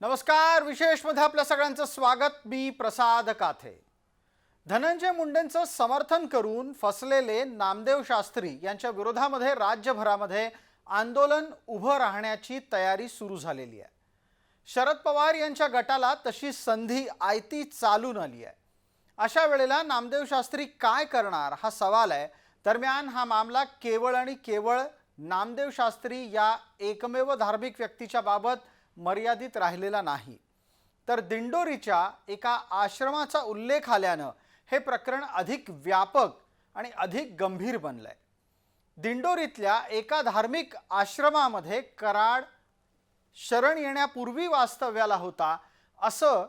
नमस्कार विशेषमध्ये आपल्या सगळ्यांचं स्वागत. मी प्रसाद काथे. धनंजय मुंडेंचं समर्थन करून फसलेले नामदेव शास्त्री यांच्या विरोधामध्ये राज्यभरामध्ये आंदोलन उभं राहण्याची तयारी सुरू झालेली आहे. शरद पवार यांच्या गटाला तशी संधी आयती चालून आली आहे. अशा वेळेला नामदेव शास्त्री काय करणार हा सवाल आहे. दरम्यान हा मामला केवळ आणि केवळ नामदेव शास्त्री या एकमेव धार्मिक व्यक्तीच्या बाबत मर्यादित राहिलेला नाही. तर दिंडोरीच्या एका आश्रमाचा उल्लेख आल्यानं हे प्रकरण अधिक व्यापक आणि अधिक गंभीर बनलंय. दिंडोरीतल्या एका धार्मिक आश्रमामध्ये कराड शरण येण्यापूर्वी वास्तव्याला होता असं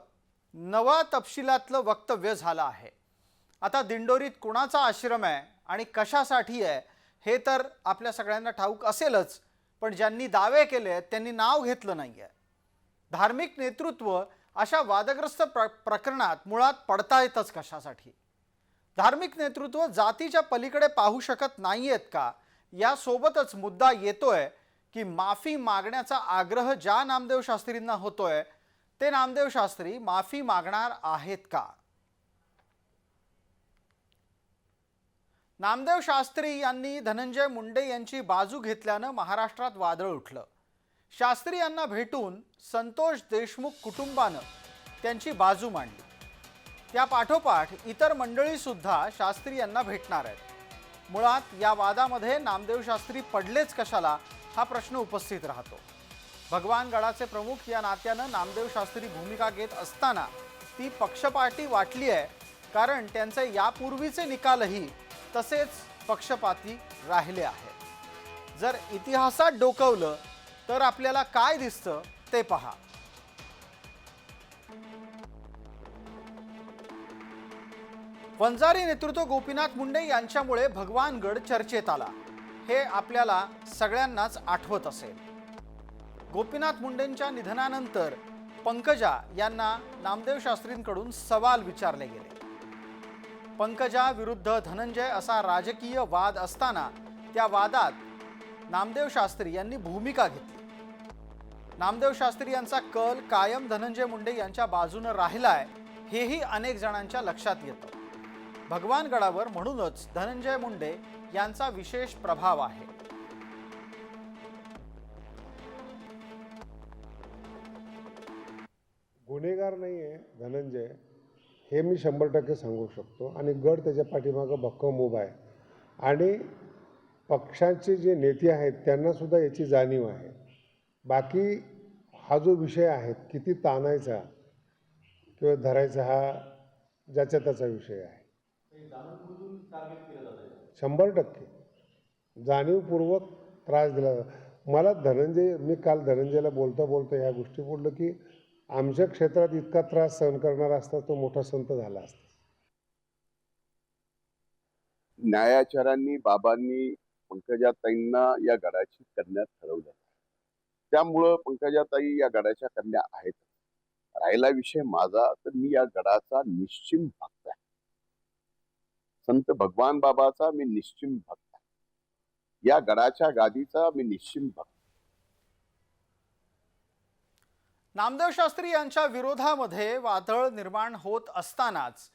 नवा तपशिलातलं वक्तव्य झालं आहे. आता दिंडोरीत कुणाचा आश्रम आहे आणि कशासाठी आहे हे तर आपल्या सगळ्यांना ठाऊक असेलच पण ज्यांनी दावे केले आहेत त्यांनी नाव घेतलं नाही आहे धार्मिक नेतृत्व अशा वादग्रस्त प्र प्रकरणात मुळात पडता येतच कशासाठी? धार्मिक नेतृत्व जातीच्या पलीकडे पाहू शकत नाही आहेत का? यासोबतच मुद्दा येतोय की माफी मागण्याचा आग्रह ज्या नामदेव शास्त्रींना होतोय ते नामदेव शास्त्री माफी मागणार आहेत का? नामदेव शास्त्री यांनी धनंजय मुंडे यांची बाजू घेतल्यानं महाराष्ट्रात वादळ उठलं. शास्त्री यांना भेटून संतोष देशमुख कुटुंबानं त्यांची बाजू मांडली. त्या पाठोपाठ इतर मंडळीसुद्धा शास्त्री यांना भेटणार आहेत. मुळात या वादामध्ये नामदेव शास्त्री पडलेच कशाला हा प्रश्न उपस्थित राहतो. भगवान गडाचे प्रमुख या नात्यानं नामदेव शास्त्री भूमिका घेत असताना ती पक्षपाती वाटली आहे कारण त्यांचे यापूर्वीचे निकालही तसेच पक्षपाती राहिले आहेत. जर इतिहासात डोकवलं तर आपल्याला काय दिसतं ते पहा. वंजारी नेतृत्व गोपीनाथ मुंडे यांच्यामुळे भगवानगड चर्चेत आला. हे आपल्याला सगळ्यांनाच आठवत असेल. गोपीनाथ मुंडेंच्या निधनानंतर पंकजा यांना नामदेव शास्त्रींकडून सवाल विचारले गेले. पंकजा विरुद्ध धनंजय असा राजकीय वाद असताना त्या वादात नामदेव शास्त्री यांनी भूमिका घेतली. नामदेव शास्त्री यांचा कल कायम धनंजय मुंडे यांच्या बाजूनं राहिलाय हेही अनेक जणांच्या लक्षात येतं. भगवानगडावर म्हणूनच धनंजय मुंडे यांचा विशेष प्रभाव आहे. गुन्हेगार नाही आहे धनंजय हे मी शंभर टक्के सांगू शकतो. आणि गड त्याच्या पाठीमागं भक्कम उभा आहे. आणि पक्षाचे जे नेते आहेत त्यांनासुद्धा याची जाणीव आहे. बाकी हा जो विषय आहे किती ताणायचा किंवा धरायचा हा ज्याच्या त्याचा विषय आहे. शंभर टक्के. जाणीवपूर्वक त्रास दिला जातो. मला धनंजय मी काल धनंजयला बोलता बोलता ह्या गोष्टी बोललो की आमच्या क्षेत्रात इतका त्रास सहन करणारा असता तो मोठा संत झाला असता. न्यायाचारांनी बाबांनी पंकजाताईंना या गडाची करण्यात ठरवलं. त्यामुळं पंकजाताई या गडाच्या कन्या आहेत. राहिला विषय माझा तर मी या गडाचा निश्चिम भक्त आहे. संत भगवान बाबाचा मी निश्चिम भक्त आहे. या गडाच्या गादीचा मी निश्चिम भक्त नामदेव शास्त्री यांच्या विरोधामध्ये वादळ निर्माण होत असतानाच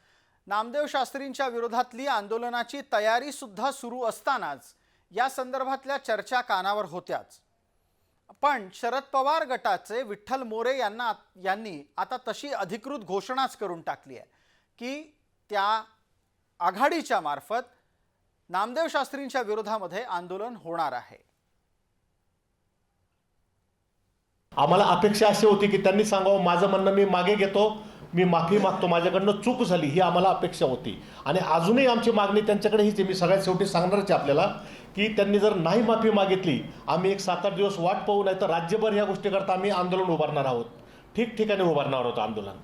नामदेव शास्त्रींच्या विरोधातली आंदोलनाची तयारी सुद्धा सुरू असतानाच या संदर्भातल्या चर्चा कानावर होत्याच. पण शरद पवार गटाचे विठ्ठल मोरे यांना यांनी आता तशी अधिकृत घोषणाच करून टाकली आहे की त्या आघाडीच्या मार्फत नामदेव शास्त्रींच्या विरोधामध्ये आंदोलन होणार आहे. आम्हाला अपेक्षा अशी होती की त्यांनी सांगावं माझं म्हणणं मी मागे घेतो. मी माफी मागतो माझ्याकडनं चूक झाली ही आम्हाला अपेक्षा होती. आणि अजूनही आमची मागणी त्यांच्याकडे हीच आहे. मी सगळ्यात शेवटी सांगणारच आहे आपल्याला की त्यांनी जर नाही माफी मागितली आम्ही एक सात आठ दिवस वाट पाहू नाही तर राज्यभर ह्या गोष्टीकरता आम्ही आंदोलन उभारणार आहोत. ठिकठिकाणी उभारणार आहोत आंदोलन.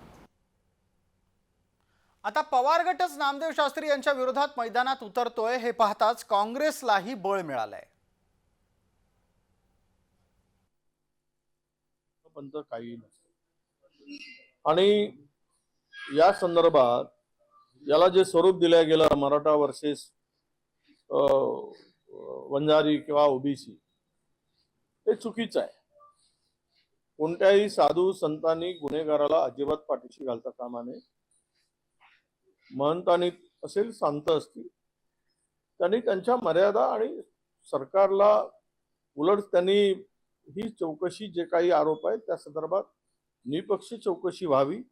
आता पवार गटच नामदेव शास्त्री यांच्या विरोधात मैदानात उतरतोय हे पाहताच काँग्रेसलाही बळ मिळालंय. पंत काही नसतं आणि या संदर्भात याला जे स्वरूप दिलं गेलं मराठा वर्सेस वंजारी किंवा ओबीसी ते चुकीचं आहे. कोणत्याही साधू संतांनी गुन्हेगाराला अजिबात पाठीशी घालता कामा नये. महंतांनी असेल शांत असतील. त्यांनी त्यांच्या मर्यादा आणि सरकारला उलट त्यांनी ही चौकशी जे काही आरोप आहेत त्या संदर्भात निपक्षी चौकशी व्हावी.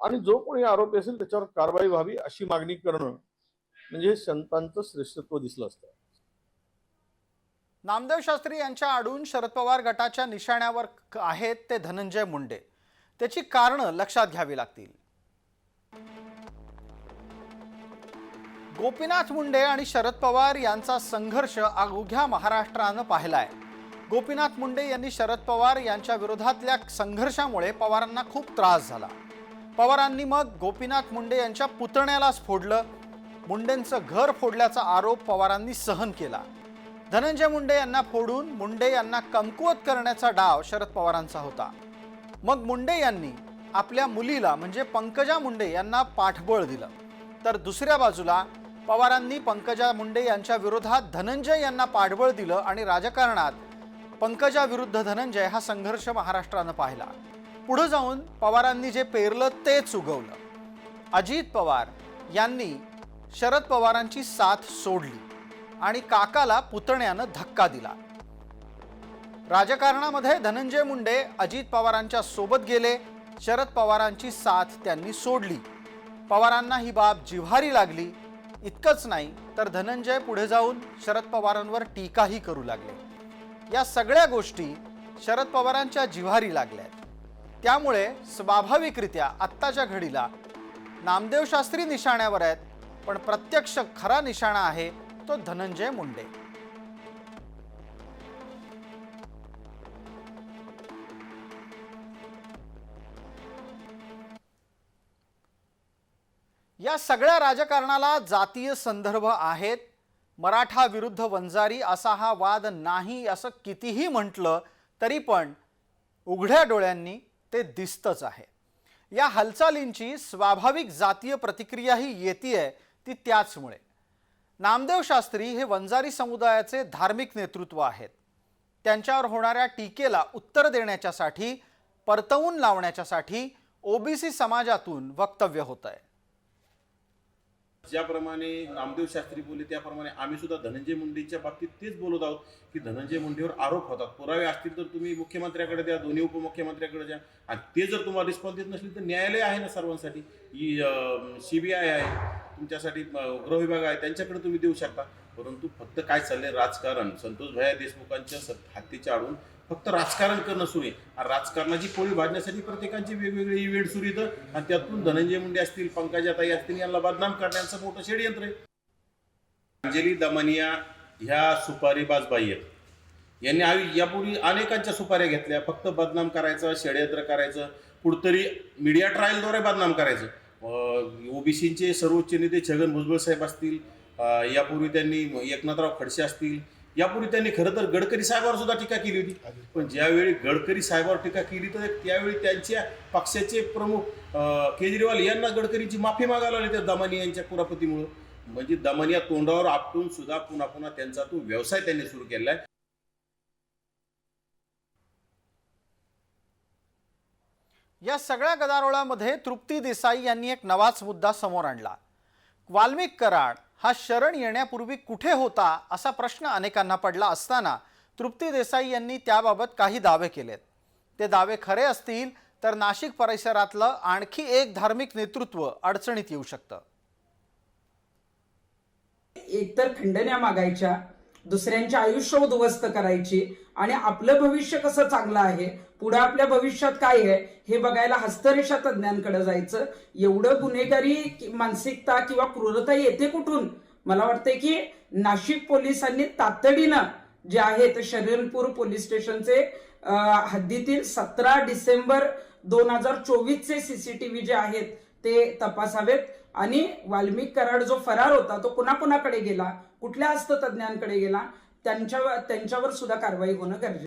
आणि जो कोणी आरोपी असेल त्याच्यावर कारवाई व्हावी अशी मागणी करणं म्हणजे संतांचं श्रेष्ठत्व दिसलं असतं. नामदेव शास्त्री यांच्या आडून शरद पवार गटाच्या निशाण्यावर आहेत ते धनंजय मुंडे. त्याची कारणं लक्षात घ्यावी लागतील. गोपीनाथ मुंडे आणि शरद पवार यांचा संघर्ष अवघ्या महाराष्ट्रानं पाहिलाय. गोपीनाथ मुंडे यांनी शरद पवार यांच्या विरोधातल्या संघर्षामुळे पवारांना खूप त्रास झाला. पवारांनी मग गोपीनाथ मुंडे यांच्या पुतण्यालाच फोडलं. मुंडेंचं घर फोडल्याचा आरोप पवारांनी सहन केला. धनंजय मुंडे यांना फोडून मुंडे यांना कमकुवत करण्याचा डाव शरद पवारांचा होता. मग मुंडे यांनी आपल्या मुलीला म्हणजे पंकजा मुंडे यांना पाठबळ दिलं. तर दुसऱ्या बाजूला पवारांनी पंकजा मुंडे यांच्या विरोधात धनंजय यांना पाठबळ दिलं आणि राजकारणात पंकजा विरुद्ध धनंजय हा संघर्ष महाराष्ट्रानं पाहिला. पुढं जाऊन पवारांनी जे पेरलं तेच उगवलं. अजित पवार यांनी शरद पवारांची साथ सोडली आणि काकाला पुतण्यानं धक्का दिला. राजकारणामध्ये धनंजय मुंडे अजित पवारांच्या सोबत गेले शरद पवारांची साथ त्यांनी सोडली. पवारांना ही बाब जिव्हारी लागली इतकंच नाही तर धनंजय पुढे जाऊन शरद पवारांवर टीकाही करू लागले. या सगळ्या गोष्टी शरद पवारांच्या जिव्हारी लागल्यात. त्यामुळे स्वाभाविकरित्या आत्ताच्या घडीला नामदेव शास्त्री निशाण्यावर आहेत पण प्रत्यक्ष खरा निशाणा आहे तो धनंजय मुंडे. या सगळ्या राजकारणाला जातीय संदर्भ आहेत मराठा विरुद्ध वंजारी असा हा वाद नाही असं कितीही म्हटलं तरी पण उघड्या डोळ्यांनी ते दिसतंच आहे. या हालचालींची स्वाभाविक जातीय प्रतिक्रियाही येते ती त्याचमुळे. नामदेव शास्त्री हे वंजारी समुदायाचे धार्मिक नेतृत्व आहेत. त्यांच्यावर होणाऱ्या टीकेला उत्तर देण्याच्यासाठी परतवून लावण्याच्यासाठी ओबीसी समाजातून वक्तव्य होत आहे ज्याप्रमाणे नामदेव शास्त्री बोलले त्याप्रमाणे आम्ही सुद्धा धनंजय मुंडेच्या बाबतीत तेच बोलत आहोत की धनंजय मुंडेवर आरोप होतात. पुरावे असतील तर तुम्ही मुख्यमंत्र्याकडे द्या दोन्ही उपमुख्यमंत्र्याकडे द्या. आणि ते जर तुम्हाला रिस्पॉन्स देत नसले तर न्यायालय आहे ना सर्वांसाठी. ही सीबीआय आहे. तुमच्यासाठी अं, गृह विभाग आहे. त्यांच्याकडे तुम्ही देऊ शकता. परंतु फक्त काय चाललंय राजकारण? संतोष भैया देशमुखांच्या स- हत्येच्या आडून फक्त राजकारण करणं सुरू आहे. राजकारणाची पोळी भाजण्यासाठी प्रत्येकांचे वेगवेगळे इव्हेंट सुरू येतं आणि त्यातून धनंजय मुंडे असतील पंकजाताई असतील यांना बदनाम करण्याचं मोठं षडयंत्र आहे. अंजली दमनिया ह्या सुपारी बाई आहेत. यांनी आवी यापूर्वी अनेकांच्या सुपाऱ्या घेतल्या. फक्त बदनाम करायचं षडयंत्र करायचं कुठतरी मीडिया ट्रायलद्वारे बदनाम करायचं. ओबीसीचे सर्वोच्च नेते छगन भुजबळ साहेब असतील. यापूर्वी त्यांनी एकनाथराव खडसे असतील. यापूर्वी त्यांनी खरं तर गडकरी साहेबांवर सुद्धा टीका केली होती. पण ज्यावेळी गडकरी साहेबांवर टीका केली तर त्यावेळी त्यांच्या पक्षाचे प्रमुख केजरीवाल यांना गडकरीची माफी मागायला आली त्या दमानी यांच्या कुरापतीमुळं. म्हणजे दमनिया तोंडावर आपटून सुद्धा पुन्हा पुन्हा त्यांचा तो व्यवसाय त्यांनी सुरू केलाय या सगळ्या गदारोळामध्ये तृप्ती देसाई यांनी एक नवाच मुद्दा समोर आणला. वाल्मिक कराड हा शरण येण्यापूर्वी कुठे होता असा प्रश्न अनेकांना पडला असताना तृप्ती देसाई यांनी त्याबाबत काही दावे केलेत. ते दावे खरे असतील तर नाशिक परिसरातलं आणखी एक धार्मिक नेतृत्व अडचणीत येऊ शकतं. एकतर खंडण्या मागायच्या दुसऱ्यांचे आयुष्य उद्ध्वस्त करायची. आणि आपलं भविष्य कसं चांगलं आहे पुढे आपल्या भविष्यात काय आहे हे बघायला हस्तरेषा तज्ज्ञांकडे जायचं. एवढं गुन्हेगारी मानसिकता किंवा क्रूरता येते कुठून? मला वाटतंय की नाशिक पोलिसांनी तातडीनं जे आहे ते शरीरपूर पोलीस स्टेशनचे हद्दीतील सतरा डिसेंबर दोन हजार चोवीसचे सीसीटीव्ही जे आहेत ते तपासावेत. आणि वाल्मिक कराड जो फरार होता तो कुणाकुणाकडे गेला. कुठल्या हस्ततज्ञांकडे गेला त्यांच्यावर त्यांच्यावर सुद्धा कारवाई होणं गरजेचं.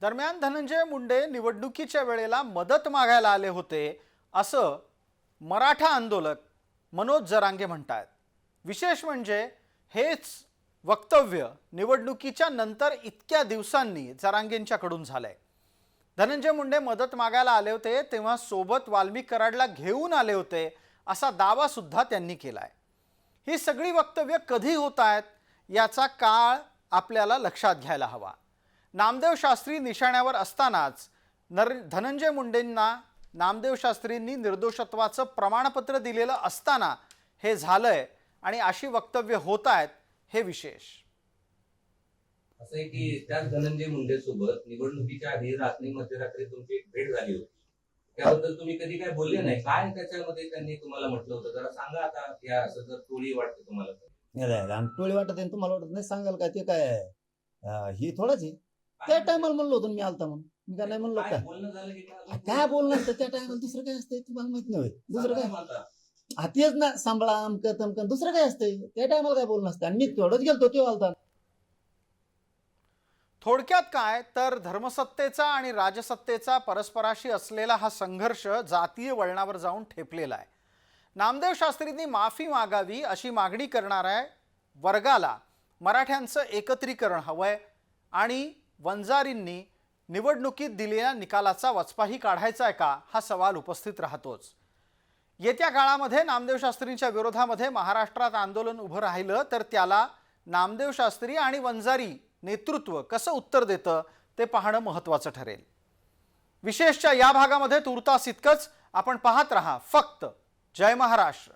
दरम्यान धनंजय मुंडे निवडणुकीच्या वेळेला मदत मागायला आले होते असं मराठा आंदोलक मनोज जरांगे म्हणतात विशेष म्हणजे हेच वक्तव्य निवडणुकीच्या नंतर इतक्या दिवसांनी जरांगेंच्याकडून झालंय. धनंजय मुंडे मदत मागायला आले होते तेव्हा सोबत वाल्मिक कराडला घेऊन आले होते असा दावा सुद्धा त्यांनी केलाय. ही सगळी वक्तव्य कधी होत आहेत याचा काळ आपल्याला लक्षात घ्यायला हवा. नामदेव शास्त्री निशाण्यावर असतानाच नर धनंजय मुंडेंना नामदेव शास्त्रींनी निर्दोषत्वाचं प्रमाणपत्र दिलेलं असताना हे झालंय आणि अशी वक्तव्य होत आहेत हे विशेष. असं आहे की त्याच धनंजय मुंडे सोबत निवडणुकीच्या आधी रात्री मध्यरात्री तुमची भेट झाली होती. त्याबद्दल तुम्ही कधी काय बोलले नाही? काय त्याच्यामध्ये त्यांनी तुम्हाला म्हटलं होतं? जरा सांगा आता या असं जर टोळी वाटते तुम्हाला. नाही टोळी वाटत आहे तुम्हाला वाटत नाही सांगाल काय ते काय? ही थोडंच आहे. त्या टायमाला म्हणलो होतो मी आलता म्हणून. मी काय नाही म्हणलो काय काय बोलणं की असतं त्या टायमाला दुसरं काय असतंय तुम्हाला माहीत नाही. दुसरं काय? काय म्हणता? हा तेच ना सांभाळा अमकं तमकं दुसरं काय असतंय? त्या टायमाला काय बोलणं असतं आणि मी तेवढंच गेलतो तो आलता. थोडक्यात काय? तर धर्मसत्तेचा आणि राजसत्तेचा परस्पराशी असलेला हा संघर्ष जातीय वळणावर जाऊन ठेपलेला आहे. नामदेव शास्त्रींनी माफी मागावी अशी मागणी करणाऱ्या वर्गाला. मराठ्यांचं एकत्रीकरण हवंय आणि वंजारींनी निवडणुकीत दिलेल्या निकालाचा वचपाही काढायचा आहे का? हा सवाल उपस्थित राहतोच. येत्या काळामध्ये नामदेव शास्त्रींच्या विरोधामध्ये महाराष्ट्रात आंदोलन उभं राहिलं तर त्याला नामदेव शास्त्री आणि वंजारी नेतृत्व कसं उत्तर देतं ते पाहणं महत्त्वाचं ठरेल. विशेषच्या या भागामध्ये तुर्तास इतकंच आपण पाहत रहा फक्त. जय महाराष्ट्र.